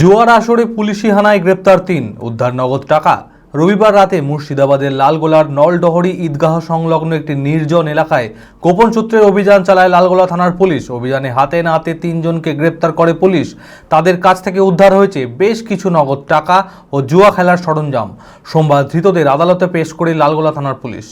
জুয়ার আসরে পুলিশি হানায় গ্রেপ্তার তিন, উদ্ধার নগদ টাকা। রবিবার রাতে মুর্শিদাবাদের লালগোলার নলডহরি ঈদগাহ সংলগ্ন একটি নির্জন এলাকায় গোপন সূত্রের অভিযান চালায় লালগোলা থানার পুলিশ। অভিযানে হাতে নাতে তিনজনকে গ্রেপ্তার করে পুলিশ। তাদের কাছ থেকে উদ্ধার হয়েছে বেশ কিছু নগদ টাকা ও জুয়া খেলার সরঞ্জাম। সোমবার ধৃতদের আদালতে পেশ করে লালগোলা থানার পুলিশ।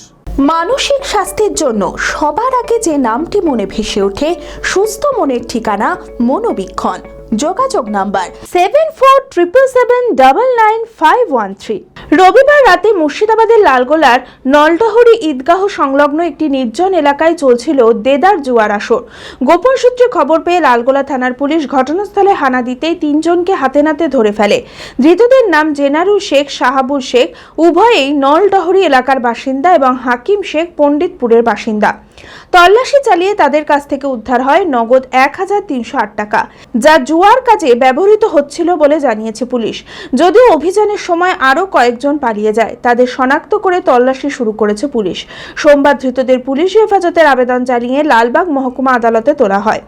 মানসিক স্বাস্থ্যের জন্য সবার আগে যে নামটি মনে ভেসে ওঠে, সুস্থ মনের ঠিকানা মনোবীক্ষণ। যোগাযোগ number seven four triple seven double nine five one three রবিবার রাতে মুর্শিদাবাদের লালগোলার নলডহরি ঈদগাহ সংলগ্ন একটি নির্জন এলাকায় চলছিল দেদার জুয়ার আসর। গোপন সূত্রে খবর পেয়ে লালগোলা থানার পুলিশ ঘটনাস্থলে হানা দিতেই তিনজনকে হাতে নাতে ধরে ফেলে। ধৃতদের নাম জেনারুল শেখ শাহাবুল শেখ, উভয়েই নলডহরি এলাকার বাসিন্দা এবং হাকিম শেখ, পণ্ডিতপুরের বাসিন্দা। তল্লাশি চালিয়ে তাদের কাছ থেকে উদ্ধার হয় নগদ এক হাজার তিনশো আট টাকা, যা জুয়ার কাজে ব্যবহৃত হচ্ছিল বলে জানিয়েছে পুলিশ। যদিও অভিযানের সময় আরও কয়েকজন পালিয়ে যায়, তাদের শনাক্ত করে তল্লাশি শুরু করেছে পুলিশ। সোমবার ধৃতদের পুলিশ হেফাজতের আবেদন জানিয়ে লালবাগ মহকুমা আদালতে তোলা হয়।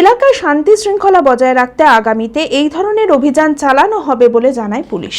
এলাকায় শান্তি শৃঙ্খলা বজায় রাখতে আগামীতে এই ধরনের অভিযান চালানো হবে বলে জানায় পুলিশ।